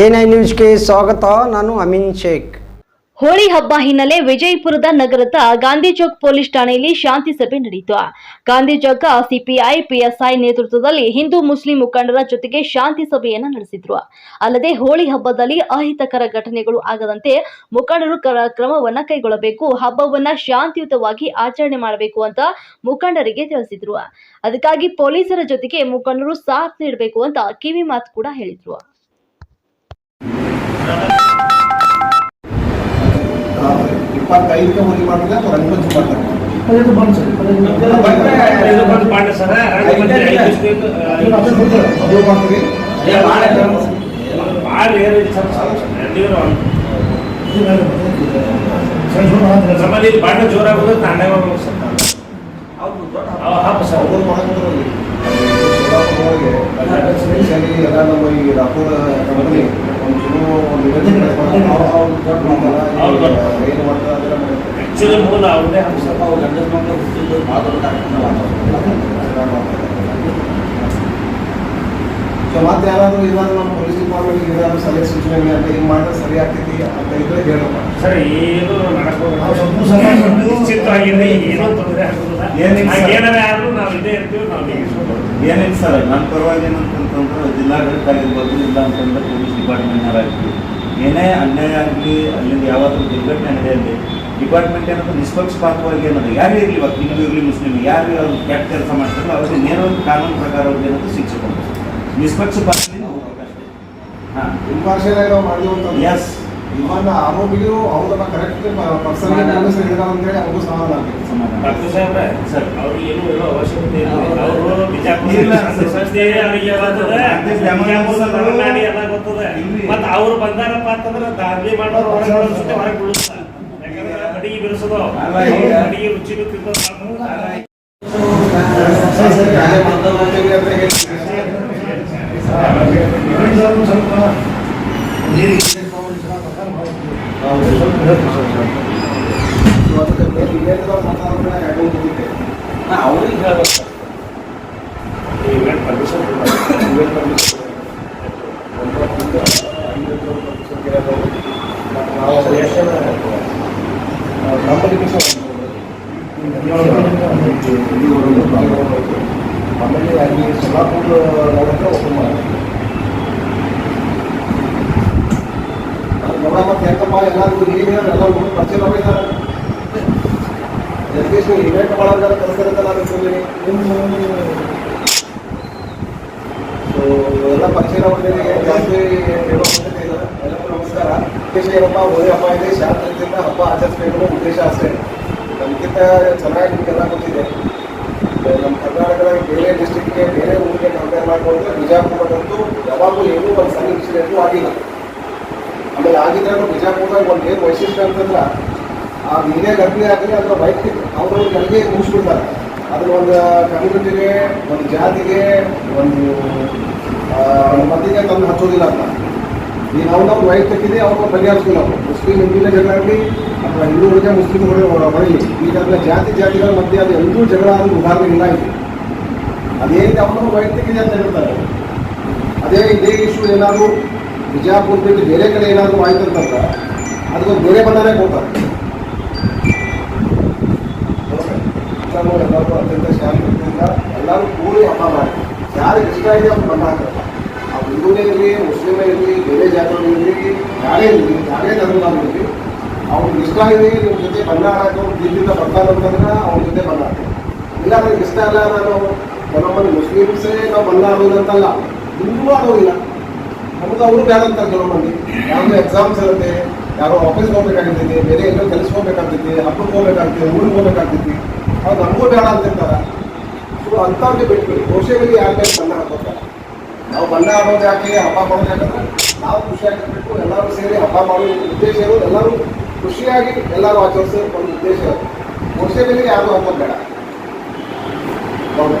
NI ನ್ಯೂಸ್ಗೆ ಸ್ವಾಗತ, ನಾನು ಅಮಿನ್ ಶೇಖ್. ಹೋಳಿ ಹಬ್ಬ ಹಿನ್ನೆಲೆ ವಿಜಯಪುರದ ನಗರದ ಗಾಂಧಿ ಚೌಕ್ ಪೊಲೀಸ್ ಠಾಣೆಯಲ್ಲಿ ಶಾಂತಿ ಸಭೆ ನಡೆಯಿತು ಗಾಂಧಿ ಚೌಕ ಸಿಪಿಐ, ಪಿಎಸ್ಐ ನೇತೃತ್ವದಲ್ಲಿ ಹಿಂದೂ ಮುಸ್ಲಿಂ ಮುಖಂಡರ ಜೊತೆಗೆ ಶಾಂತಿ ಸಭೆಯನ್ನು ನಡೆಸಿದ್ರು. ಅಲ್ಲದೆ ಹೋಳಿ ಹಬ್ಬದಲ್ಲಿ ಅಹಿತಕರ ಘಟನೆಗಳು ಆಗದಂತೆ ಮುಖಂಡರು ಕ್ರಮವನ್ನು ಕೈಗೊಳ್ಳಬೇಕು, ಹಬ್ಬವನ್ನ ಶಾಂತಿಯುತವಾಗಿ ಆಚರಣೆ ಮಾಡಬೇಕು ಅಂತ ಮುಖಂಡರಿಗೆ ತಿಳಿಸಿದ್ರು. ಅದಕ್ಕಾಗಿ ಪೊಲೀಸರ ಜೊತೆಗೆ ಮುಖಂಡರು ಸಾಥ್ ನೀಡಬೇಕು ಅಂತ ಕಿವಿ ಮಾತು ಕೂಡ ಹೇಳಿದ್ರು. ಇಪ್ಪತ್ತೈದಕ್ಕೆ ಹೋಗಿ ಮಾಡಿದ್ರೆ ಅಥವಾ ರಂಗಪಂಚಮಿ ಮಾಡ್ತಾರೆ ಅದು ಮಾಡ್ತೀವಿ. ಬಾಂಡೆ ಜೋರಾಗೋದು ತಾಂಡೆ ಹೋಗ್ಬೇಕು ಸರ್. ಅವ್ರು ಮಾಡೋದ್ರಲ್ಲಿ. ಎಲ್ಲ ನಮ್ಮ ಈ ರಾಪುರ ಕಂಪನಿ ಒಂದು ಮೂಲ ಒಂದು ಹಂಗೆ ಮಾಡ್ತಾರೆ. ಅವ್ರು- ಅವ್ರು ಮಕ್ಕಳು ಹುಟ್ಟಿದ್ದು ಹೌದು. ಏನು ಮಾಡ್ತಾರೆ ಅದೆಲ್ಲ ಮಾಡ್ತಾರೆ. ಆಕ್ಚುಲಿ ಮೂಲ ಅವ್ರದೇ ಹಬ್ಬ ಸರ್ ಸೊ ಮತ್ತೆ ಏನಾದರೂ ಇವಾಗ ನಮ್ಮ ಪೊಲೀಸ್ ಡಿಪಾರ್ಟ್ಮೆಂಟ್ ಏನಾದರೂ ಸಲಹೆ ಸೂಚನೆ ಅಂತ ಹಿಂಗೆ ಮಾಡಿದ್ರೆ ಸರಿ ಆಗ್ತೈತಿ ಅಂತ ಇದ್ರೆ ಹೇಳಪ್ಪ ಸರ್ ಏನು ನಾವು ಸ್ವಲ್ಪ ಸಲ ನಡ್ಕೋಬೇಕು ನಿಶ್ಚಿತವಾಗಿದೆ ಏನೂ ತೊಂದರೆ ಆಗೋದಿಲ್ಲ. ಏನಾರ ಆದ್ರೂ ನಾವು ಇದೇ ಇರ್ತೀವಿ ನಾವು ಏನಿಲ್ಲ ಸರ್. ನನ್ನ ಪರವಾಗಿ ಏನಂತಂತಂದ್ರೆ ಜಿಲ್ಲಾಡಳಿತ ಆಗಿರ್ಬೋದು ಇಲ್ಲ ಅಂತಂದ್ರೆ ಪೊಲೀಸ್ ಡಿಪಾರ್ಟ್ಮೆಂಟ್ನಾರ ಆಗಲಿ ಏನೇ ಅನ್ಯಾಯ ಆಗಲಿ ಅಲ್ಲಿಂದ ಯಾವಾದರೂ ದುರ್ಘಟನೆ ನಡೆಯಲಿ ಡಿಪಾರ್ಟ್ಮೆಂಟ್ ಏನಂತ ನಿಷ್ಪಕ್ಷಪಾತವಾಗಿ ಏನಂದ್ರೆ ಯಾರೇ ಇರಲಿ ಇವಾಗ ಹಿಂದೂ ಇರಲಿ ಮುಸ್ಲಿಮ್ ಯಾರು ಅವ್ರು ಕೆಟ್ಟ ಕೆಲಸ ಮಾಡ್ತಾರಲ್ಲ ಅವ್ರಿಗೆ ನೇರವಾಗಿ ಕಾನೂನು ಪ್ರಕಾರ ಅವ್ರಿಗೆ ಏನಂತ ಶಿಕ್ಷೆ ಕೊಡ್ಬೇಕು ನಿಷ್ಪಕ್ಷಪಾತದಿಂದ ಹೋಗ್ಬೇಕು ಅಷ್ಟೇ ಹಾಂ. ಇಂಪಾರ್ಷಿಯಲ್ ಆಗಿ ನಾವು ಅಂತಂದ್ರೆ ಎಸ್ ಇವನ್ ಆರೋಪಿಗೂ ಅವ್ರನ್ನ ಕರೆಕ್ಟ್ ಪರ್ಸನ್ ಪೊಲೀಸ್ ಹಿಡಿದಾರ ಅಂತ ಹೇಳಿ ಅವ್ರಿಗೂ ಸಮಾಧಾನ ಡಾಕ್ಟರ್ ಸಾಹೇಬ್ರೆ ಸರ್. ಅವ್ರಿಗೆ ಏನು ಇರೋ ಅವಶ್ಯಕತೆ ಇಲ್ಲ. ಅವರು ಬಿಜಾಪುರ. ಸಂಸ್ಥೆ ಅವರಿಗೆ ಗೊತ್ತದೆ ಎಲ್ಲ ಗೊತ್ತದೆ. ಮತ್ತೆ ಅವ್ರು ಬಂದಾರಪ್ಪ ಅಂತಂದ್ರೆ ದಾಂಧಲಿ ಮಾಡೋರು ಹೊರಗೆ ಜೊತೆ ಹೊರಗೆ ಯಾಕಂದ್ರೆ ಬಡಿಗೆ ಬಿಡಿಸೋದು ತಿನ್ನೋದು ಸ್ವಲ್ಪ ಅವ್ರಿಗೆ ಹೇಳ್ಬೇಕು ಇವೆಂಟ್ ಪರ್ಮಿಷನ್ ಆಮೇಲೆ ಅಲ್ಲಿ ಸೊಲ್ಲಾಪುರ ನೋಡಕ್ಕೆ ಓಪನ್ ಮಾಡಿ ನೋಡ ಎಲ್ಲರಿಗೂ ನೀರು ಎಲ್ಲ ಹುಡುಗರು ಪರಿಚಯ ಮಾಡಿದ್ದಾರೆ ಜಗದೀಶ್ ಇವೆಂಟ್ ಮಾಡೋದ್ರ ಕಲ್ತಿರುತ್ತಲ್ಲ ಅದಕ್ಕೆ ಸೊ ಎಲ್ಲ ಪರಿಚಯ ಮಾಡಿದ್ರೆ ಜಾಸ್ತಿ ಹೇಳೋ ಅವಶ್ಯಕತೆ ಇಲ್ಲ ಎಲ್ಲರಿಗೂ ನಮಸ್ಕಾರ. ಉದ್ದೇಶ ಏನಪ್ಪ ಹೋಳಿ ಹಬ್ಬ ಇದೆ ಶಾಂತಿಯಿಂದ ಹಬ್ಬ ಆಚರಿಸಬೇಕು ಉದ್ದೇಶ ಅಷ್ಟೇ. ನಮಗಿಂತ ಚೆನ್ನಾಗಿ ನಿಮಗೆಲ್ಲ ಗೊತ್ತಿದೆ. ನಮ್ಮ ಕರ್ನಾಟಕದ ಬೇರೆ ಡಿಸ್ಟಿಕ್ಗೆ ಬೇರೆ ಊರಿಗೆ ಕಂಪೇರ್ ಮಾಡ್ಕೊಂಡ್ರೆ ಬಿಜಾಪುರದಂತೂ ಯಾವಾಗಲೂ ಏನೂ ಒಂದು ಸಣ್ಣ ವಿಷಯ ಆಗಿಲ್ಲ. ಆಮೇಲೆ ಆಗಿದ್ರೆ ಬಿಜಾಪುರದಾಗ ಒಂದು ಏನು ವೈಶಿಷ್ಟ್ಯ ಅಂತಂದ್ರೆ ಆ ಮೀನೇ ಗರ್ಭಿಣಿ ಆಗಲಿ ಅದರ ವೈಯಕ್ತಿಕ, ಅವರು ನನಗೆ ಮುಗಿಸ್ಬಿಡ್ತಾರೆ ಅದ್ರ ಒಂದು ಕಮ್ಯುನಿಟಿಗೆ ಒಂದು ಜಾತಿಗೆ, ಒಂದು ಮಂದಿಗೆ ತಂದು ಹಚ್ಚೋದಿಲ್ಲ ಅಂತ ಈಗ ನಾವು ವೈಯಕ್ತಿಕ ಇದೆ ಅವ್ರನ್ನ ಬಗೆಹರಿಸ್ತೀವಿ ನಾವು ಮುಸ್ಲಿಂ ಹಿಂದಿನ ಜಗಳ ಆಗಲಿ ಅಥವಾ ಹಿಂದೂಗಳಿಗೆ ಮುಸ್ಲಿಂ ಹೊರಲಿ. ಈಗ ಅದನ್ನ ಜಾತಿ, ಜಾತಿಗಳ ಮಧ್ಯೆ ಅದು ಎಲ್ಲೂ ಜಗಳ ಆದ ಉದಾಹರಣೆ ಇಲ್ಲ ಇಲ್ಲಿ. ಅದೇನಿದೆ ಅವ್ರನ್ನ ವೈಯಕ್ತಿಕ ಇದೆ ಅಂತ ಹೇಳ್ತಾರೆ. ಅದೇ ಇದೇ ಇಶ್ಯೂ ಏನಾದರೂ ಬಿಜಾಪುರ ಬಿಟ್ಟು ಬೇರೆ ಕಡೆ ಏನಾದರೂ ಆಯ್ತು ಅಂತಂದ್ರೆ ಅದಕ್ಕೊಂದು ಬೇರೆ ಬಣ್ಣನೇ ಕೊಡ್ತಾರೆ. ಎಲ್ಲರೂ ಅತ್ಯಂತ ಶಾಂತಿಯಿಂದ ಎಲ್ಲರೂ ಕೂಡಿ ಹಬ್ಬ ಮಾಡಿ. ಯಾರಿಗೆ ಇಷ್ಟ ಇದೆ ಅವ್ರು ಬಣ್ಣ ಹಾಕ್ತಾರೆ ಆ ಹಿಂದೂನೇ ಇರಲಿ, ಮುಸ್ಲಿಮೇ ಇರಲಿ, ಬೇರೆ ಜಾತಿಯವರು ಇರಲಿ, ಯಾರೇ ಇರಲಿ, ಯಾರೇ ಧರ್ಮದವ್ರು ಇರಲಿ, ಅವ್ರಿಗೆ ಇಷ್ಟ ಇದೆ ನಿಮ್ಮ ಜೊತೆ ಬಣ್ಣ ಹಾಕೋ ದಿಲ್ಲಿಂದ ಬರ್ತಾರೆ ಅಂತಂದ್ರೆ ಅವ್ರ ಜೊತೆ ಬಣ್ಣ ಹಾಕ್ತಾರೆ ಇಲ್ಲ ನನಗೆ ಇಷ್ಟ ಇಲ್ಲ ನಾನು ಕೆಲವೊಮ್ಮೆ ಮುಸ್ಲಿಮ್ಸೇ ನಾವು ಬಣ್ಣ ಆಗೋದಂತಲ್ಲ ಹಿಂದೂ ಆಡೋದಿಲ್ಲ ನಮ್ಗೆ ಅವರು ಬೇಡ ಅಂತಾರೆ ಕೆಲವು ಮಂದಿ ಯಾವುದೋ ಎಕ್ಸಾಮ್ಸ್ ಇರುತ್ತೆ, ಯಾರೋ ಆಫೀಸ್ಗೆ ಹೋಗ್ಬೇಕಾಗ್ತೈತಿ, ಬೇರೆ ಎಲ್ಲೋ ಕೆಲಸ ಹೋಗ್ಬೇಕಾಗ್ತೈತಿ, ಹಬ್ಬಕ್ಕೆ ಹೋಗ್ಬೇಕಾಗ್ತೈತಿ, ಊರಿಗೆ ಹೋಗ್ಬೇಕಾಗ್ತೈತಿ. ಅವ್ರು ನಮಗೂ ಬೇಡ ಅಂತಿರ್ತಾರೆ. ಸೊ ಅಂಥವ್ರಿಗೆ ಬಿಟ್ಬಿಡಿ. ದೋಷಗಳಿಗೆ ಯಾಕೆ ಬಣ್ಣ ಹಾಕೋತಾರೆ ನಾವು ಬಣ್ಣ ಆಡೋದು ಯಾಕೆ ಹಬ್ಬ ಮಾಡೋದು ಯಾಕಂದ್ರೆ ನಾವು ಖುಷಿಯಾಗಿರ್ಬೇಕು ಎಲ್ಲರೂ ಸೇರಿ ಹಬ್ಬ ಮಾಡೋ ಉದ್ದೇಶ ಇರೋದು ಎಲ್ಲರೂ ಖುಷಿಯಾಗಿ ಎಲ್ಲರೂ ಆಚರಿಸೋ ಒಂದು ಉದ್ದೇಶ ಇರೋದು. ಕೋಶಗಳಿಗೆ ಯಾರು ಹಾಕೋದು ಬೇಡ. ಹೌದು.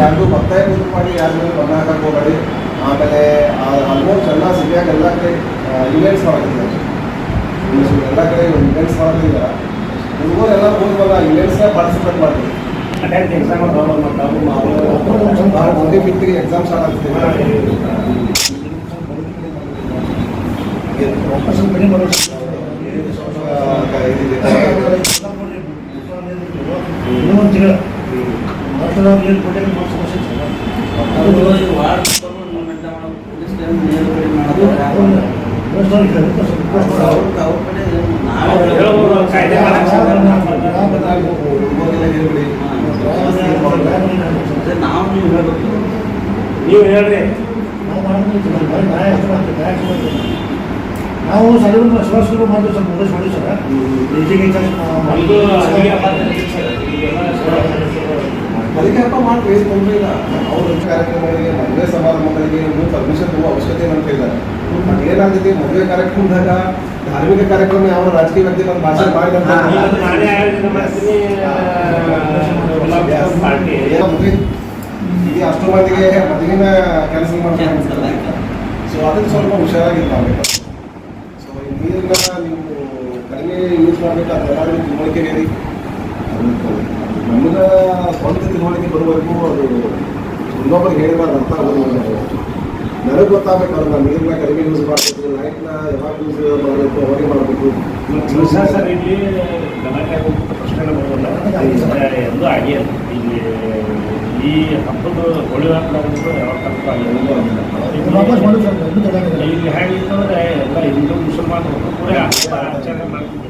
ಯಾರಿಗೂ ಬರ್ತಾ ಇದು ಮಾಡಿ, ಯಾರಿಗೂ ಬಣ್ಣ ಹಾಕೋಕೆ ಹೋಗಬೇಡಿ. ಆಮೇಲೆ ಆಲ್ಮೋಸ್ಟ್ ಎಲ್ಲ ಸಿಟಿಯಾಗ ಎಲ್ಲ ಕಡೆ ಇವೆಂಟ್ಸ್ ಮಾಡತ್ತಿದ್ದಾರೆ ಎಲ್ಲ ಕಡೆ ಇವೆಂಟ್ಸ್ ಮಾಡೋದ್ರಿಂದ ಹುಡುಗರು ಎಲ್ಲ ಹೋದ್ವಲ್ಲ ಇವೆಂಟ್ಸ್ನ ಪಾರ್ಟಿಸಿಪೇಟ್ ಮಾಡ್ತೀವಿ. ಅಟೆಂಡ್ ಎಕ್ಸಾಮ್ ನಾವು ಒಂದೇ ಬಿಟ್ಟಿಗೆ ಎಕ್ಸಾಮ್ ಸ್ಟಾರ್ಟ್ ತಿಂಗಳು ಏನು ಕೊಟ್ಟೆ ನಾವು ನೀವು ಹೇಳ್ಬೇಕು ನೀವು ಹೇಳ್ರಿ ನಾವು ಸಲಹೆ ಶ್ವಾಸಗಳು ಮಾಡಿದ್ರೆ ಸ್ವಲ್ಪ ಉದ್ದೇಶ ಮಾಡಿ ಸರ್. ಅದಕ್ಕೆ ಮಾಡಿ ತೊಂದ್ರೆ ಇಲ್ಲ. ಅವ್ರ ಕಾರ್ಯಕ್ರಮಗಳಿಗೆ ಮದುವೆ ಸಮಾರಂಭಗಳಿಗೆ ಇನ್ನೂ ಪರ್ಮಿಷನ್ ತುಂಬ ಅವಶ್ಯಕತೆ ಹೇಳಿದ್ದಾರೆ ಬಟ್ ಏನಾಗ್ತೈತಿ ಮದುವೆ ಕಾರ್ಯಕ್ರಮದಾಗ ಧಾರ್ಮಿಕ ಕಾರ್ಯಕ್ರಮ ಯಾವ ರಾಜಕೀಯ ವ್ಯಕ್ತಿ ಬಂದು ಭಾಷಣ ಮಾಡಿದಂತ ಈಗ ಅಷ್ಟು ಮಂದಿಗೆ ಮದುವಿನ ಕೆಲಸ ಮಾಡ್ತಾರೆ ಸೊ ಅದಕ್ಕೆ ಸ್ವಲ್ಪ ಹುಷಾರಾಗಿರ್ಬೇಕು ಸೊ ಈ ನೀರನ್ನ ನೀವು ಕಡಿಮೆ ಯೂಸ್ ಮಾಡಬೇಕು ಅದೆಲ್ಲ ತಿಳುವಳಿಕೆ ಇದೆ ನಮ್ಗೆ ಸ್ವಂತ ತಿಳುವಳಿಕೆ ಬರುವವರೆಗೂ ಅದು ಇನ್ನೊಬ್ಬರಿಗೆ ಹೇಳಿದಾಗ ಅಂತ ಅದು ನನಗೆ ಗೊತ್ತಾಗಬೇಕು ನೀರಿನ ನಾನು ನೀರನ್ನ ಕಡಿಮೆ ಯೂಸ್ ಮಾಡಬೇಕು ಲೈಟ್ನ ಯಾವಾಗ ಯೂಸ್ ಮಾಡಬೇಕು ಅವರಿಗೆ ಮಾಡಬೇಕು? ಸರ್ ಇಲ್ಲಿ ಗಲಾಟೆ ಆಗೋಗ್ಬಿಟ್ಟು ಪ್ರಶ್ನೆ ಬರೋಲ್ಲ ಎಂದು ಆಗಿ ಅದು. ಇಲ್ಲಿ ಈ ಹಬ್ಬದ ಹೋಳಿ ಹಬ್ಬ ಯಾವಾಗ ಇಲ್ಲಿ ಹೇಗಿತ್ತು ಅಂದ್ರೆ ಎಲ್ಲ ಹಿಂದೂ ಮುಸಲ್ಮಾನರು ಕೂಡ ಆಚರಣೆ ಮಾಡ್ತಿದ್ದೆ ಅವಾಗ ಮತ್ತ್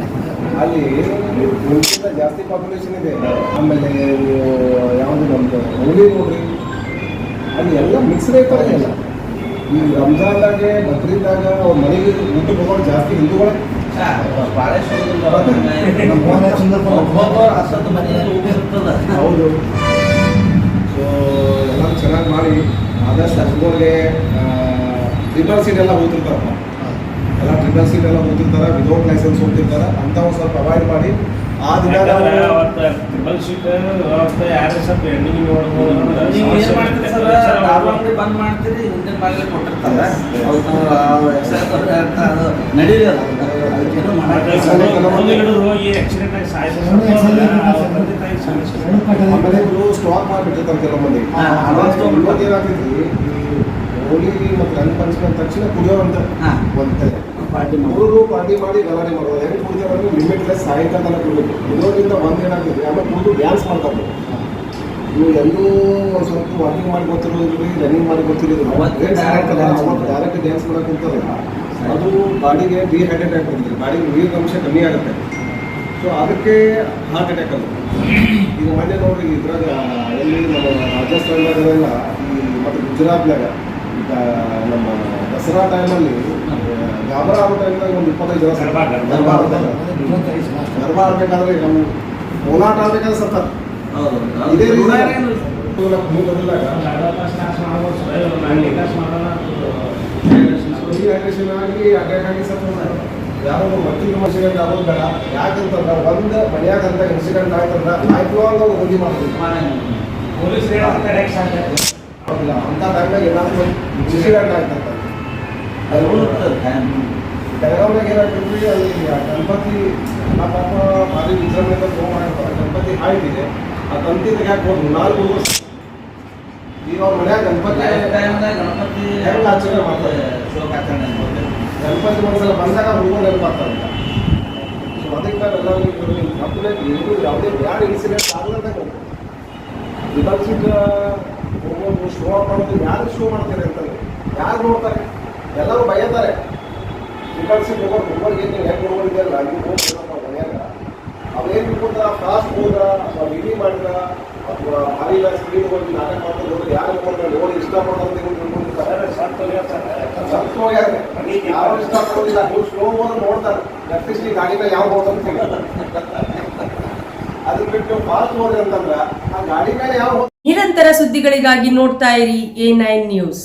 ಅಲ್ಲಿ ಮುಂಚಿನ ಜಾಸ್ತಿ ಪಾಪ್ಯುಲೇಷನ್ ಇದೆ. ಆಮೇಲೆ ನೀವು ಯಾವುದು ನಮ್ದು ಹೋಳಿ ನೋಡ್ರಿ. ಅಲ್ಲಿ ಎಲ್ಲ ಮಿಕ್ಸ್ ಇರ್ತಾರೆ ಎಲ್ಲ. ಈ ರಂಜಾನ್ದಾಗೆ ಬಕ್ರೀದಾಗ ಅವ್ರ ಮನೆಗೆ ಊಟಕ್ಕೆ ಹೋಗೋರು ಜಾಸ್ತಿ ಹಿಂದೂಗಳೇ. ಹೌದು. ಸೊ ಎಲ್ಲ ಚೆನ್ನಾಗಿ ಮಾಡಿ. ಆದಷ್ಟು ಹಸುಗಳಿಗೆ ಟ್ರಿಪಲ್ ಸೀಟ್ ಎಲ್ಲ ಹೋಗ್ತಿರ್ತಾರಪ್ಪ. ಎಲ್ಲ ಟ್ರಿಪಲ್ ಸೀಟ್ ಎಲ್ಲ ಹೋಗ್ತಿರ್ತಾರೆ ವಿದೌಟ್ ಲೈಸೆನ್ಸ್ ಹೋಗ್ತಿರ್ತಾರೆ ಒಂದು ಸ್ವಲ್ಪ ಅವಾಯ್ಡ್ ಮಾಡಿ ಆ ದಿನ ಸ್ವಲ್ಪ ಹೆಣ್ಣಿಗೆ ದಾರು ಅವ್ರು- ಅಂಗಡಿ ಬಂದ್ ಮಾಡ್ತೀರಿ ಹಿಂದಿನ ಬಾಗಿಲು ಕೊಟ್ಟಿರ್ತಾರೆ. ಅದಕ್ಕೇನು ಹೋಗಿ ಆಕ್ಸಿಡೆಂಟ್ ಆಗಿ ಸ್ಟಾಕ್ ಮಾಡಿಬಿಟ್ಟಿರ್ತಾರೆ ಕೆಲವು ಮಂದಿ. ಏನಾಗ್ತೈತಿ ಹೋಳಿ ಮತ್ತು ರಂಗ ಪಂಚಮಿ ತಕ್ಷಣ ಕುಡಿಯೋರಂತ ಅಂತ. ಒಂದೇ ಪಾರ್ಟಿ ಮೂರು ಪಾರ್ಟಿ ಮಾಡಿ ಗಲಾಟೆ ಮಾಡೋದು ಹೆಂಗೆ ಅಂದ್ರೆ ಲಿಮಿಟ್ಲೆಸ್ ಸಾಯಂಕಾಲ ತನಕ ಕುಡಿಬೇಕು ಇದರಿಂದ ಒಂದು ಏನಾಗ್ತದೆ ಆಮೇಲೆ ಕೂತು ಡ್ಯಾನ್ಸ್ ಮಾಡ್ತಾರೆ ನೀವು ಎಲ್ಲೂ ಸ್ವಲ್ಪ ವಾಕಿಂಗ್ ಮಾಡಿ ಗೊತ್ತಿರೋದ್ರಿ ರನ್ನಿಂಗ್ ಮಾಡಿ ಗೊತ್ತಿರೋದು ಅವತ್ತು direct dance ಮಾಡ್ತಾರೆ. ಡೈರೆಕ್ಟ್ ಡ್ಯಾನ್ಸ್ ಮಾಡಕ್ಕೆ ಕುಂತಲ್ಲ ಅದು ಬಾಡಿಗೆ ಡಿಹೈಡ್ರೇಟ್ ಆಗ್ತದೆ ಬಾಡಿಗೆ ನೀರಿನ ಅಂಶ ಕಮ್ಮಿ ಆಗುತ್ತೆ. ಸೊ ಅದಕ್ಕೆ ಹಾರ್ಟ್ ಅಟ್ಯಾಕ್ ಅದು. ಈಗ ಮೊನ್ನೆ ನೋಡ್ರಿ ಇದ್ರಾಗ ಎಲ್ಲಿ ನಮ್ಮ ರಾಜಸ್ಥಾನದಾಗೆಲ್ಲ ಈ ಮತ್ತು ಗುಜರಾತ್ನಾಗ ನಮ್ಮ ದಸರಾ ಟೈಮಲ್ಲಿ ಗಾಬರ ಆಗೋ ಟೈಮ್ನಾಗ ಒಂದು ಇಪ್ಪತ್ತೈದು ಜನ ಗರ್ಭ, ದರ್ಬಾರ್. ಗರ್ಭ ಆಡ್ಬೇಕಾದ್ರೆ ನಮ್ಮ ಹೋರಾಟ ಆಗ್ಬೇಕಾದ್ರೆ ಸತ್ತ ಹೌದು ಇದೇ ಆಗಿ ಅಟ್ಯಾಕ್ ಆಗಿ ಸತ್ತ ಯಾರೋ ಆಗೋದು ಬೇಡ. ಯಾಕಂತಂದ್ರೆ ಒಂದು ಮನ್ಯಾಗ ಅಂತ ಇನ್ಸಿಡೆಂಟ್ ಆಯ್ತಂದ್ರೆ ಲೈಫ್ ಲಾಂಗ್ ಅವ್ರು ಹೋಗಿ ಮಾಡ್ತೀವಿ ಮಾಡಂಗಿಲ್ಲ. ಪೊಲೀಸ್ ಅಂತ ಟೈಮ್ನಾಗ ಏನಾದ್ರು ಇನ್ಸಿಡೆಂಟ್ ಆಯ್ತಂತ. ಅದು ಉಳಿತದೆ time. ಬೆಳಗಾವ್ನಾಗ ಅಲ್ಲಿ ಗಣಪತಿ ಆ ಪಾಪ ಭಾರಿ ವಿಜೃಂಭಣೆಯಿಂದ ತಗೊಂಡ್ಬರ್ತಾರೆ ಗಣಪತಿ ಹಾಯ್ಟ್ ಆ ತಂತಿ ತೆಗ್ಯಾಕ ಹೋದ್ರು ನಾಲ್ಕು ವರ್ಷ ಈಗ ಅವ್ರ ಮನ್ಯಾಗ ಗಣಪತಿ ಗಣಪತಿ ಹೆಂಗ್ ಆಚರಣೆ ಮಾಡ್ತಾರೆ? ಶೋಕ ಆಚರಣೆ ಮಾಡ್ತಾರೆ. ಗಣಪತಿ ಒಂದ್ಸಲ ಬಂದಾಗ ಹುಡುಗ ನೆನಪಾಗ್ತಾರೆ ಸೊ ಅದಕ್ಕೆ ಕಂಪ್ಲೇಂಟ್ ಏನು ಯಾವುದೇ ಬ್ಯಾಡ್ ಇನ್ಸಿಡೆಂಟ್ ಆಗಲ್ಲ ವಿಪಕ್ಷಿತ ಹೋಗೋದು ಶೋ ಅಪ್ ಮಾಡೋದು ಯಾರು ಶೋ ಮಾಡ್ತಾರೆ ಅಂತಾರೆ ಯಾರು ನೋಡ್ತಾರೆ ಎಲ್ಲರೂ ಬೈಯತಾರೆ ವಿಪಕ್ಷಿತ ಹೋಗೋರು ಹುಡುಗರಿಗೆ ನೀವು ಹೆಂಗೆ ಹುಡುಗರಿಗೆಲ್ಲ ನೀವು ಹೋಗ್ತೀರಪ್ಪ ಮನ್ಯಾಗ ಅವ್ರೇನು ಬಿಟ್ಕೊಂಡ್ರ ಫಾಸ್ಟ್ ಹೋದ್ರ ಅಥವಾ ವಿಧಿ ಮಾಡಿದ್ರ ಅಥವಾ ಭಾರಿ ಸ್ಪೀಡ್ ಹೋಗಿ ನಾಟಕ ಮಾಡ್ಕೊಂಡು ಹೋದ್ರೆ ಯಾರು ನೋಡಿದ್ರೆ ನೋಡಿ ಇಷ್ಟಪಡೋದು ಯಾರು ಇಷ್ಟಪಡೋದಿಲ್ಲ ನೀವು ಸ್ಲೋ ಹೋದ್ರೆ ನೋಡ್ತಾರೆ. ಅಟ್ಲೀಸ್ಟ್ ಈ ಗಾಡಿನ ಯಾವ ಹೋದಂತ ಅದ್ರ ಬಿಟ್ಟು ಫಾಸ್ಟ್ ಹೋದ್ರೆ ಅಂತಂದ್ರೆ ಆ ಗಾಡಿ ಮೇಲೆ ಯಾವ ನಿರಂತರ ಸುದ್ದಿಗಳಿಗಾಗಿ ನೋಡ್ತಾ ಇರಿ ಎ ನೈನ್ ನ್ಯೂಸ್